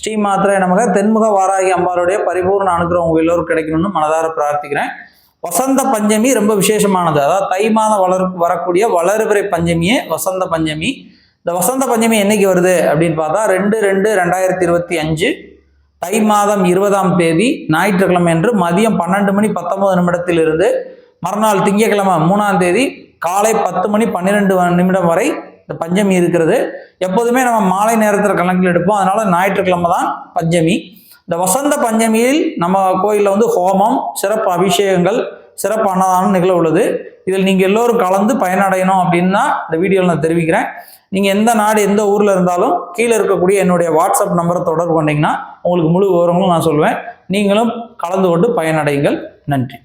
ஸ்ரீ மாத்திரை நமக. தென்முக வாராகி அம்பாளுடைய பரிபூர்ண அனுகிரகம் உங்க எல்லோரும் கிடைக்கணும்னு மனதார பிரார்த்திக்கிறேன். வசந்த பஞ்சமி ரொம்ப விசேஷமானது. அதாவது தை மாதம் வளர் வரக்கூடிய வளர்பிறை பஞ்சமியே வசந்த பஞ்சமி. இந்த வசந்த பஞ்சமி என்னைக்கு வருது அப்படின்னு பார்த்தா ரெண்டு ரெண்டு ரெண்டாயிரத்தி இருபத்தி அஞ்சு தை மாதம் இருபதாம் தேதி ஞாயிற்றுக்கிழமை என்று மதியம் பன்னெண்டு மணி பத்தொன்பது நிமிடத்திலிருந்து மறுநாள் திங்கட்கிழமை மூணாம் தேதி காலை பத்து மணி பன்னிரெண்டு நிமிடம் வரை இந்த பஞ்சமி இருக்கிறது. எப்போதுமே நம்ம மாலை நேரத்தில் கணக்கில் எடுப்போம். அதனால ஞாயிற்றுக்கிழமை தான் பஞ்சமி. இந்த வசந்த பஞ்சமியில் நம்ம கோயிலில் வந்து ஹோமம் சிறப்பு அபிஷேகங்கள் சிறப்பு அன்னதானம் நிகழ உள்ளது. இதில் நீங்கள் எல்லோரும் கலந்து பயனடையணும் அப்படின்னு தான் இந்த வீடியோவில் நான் தெரிவிக்கிறேன். நீங்கள் எந்த நாடு எந்த ஊரில் இருந்தாலும் கீழே இருக்கக்கூடிய என்னுடைய வாட்ஸ்அப் நம்பரை தொடர்பு கொண்டீங்கன்னா உங்களுக்கு முழு விவரங்களும் நான் சொல்லுவேன் நீங்களும் கலந்து கொண்டு பயனடையுங்கள். நன்றி.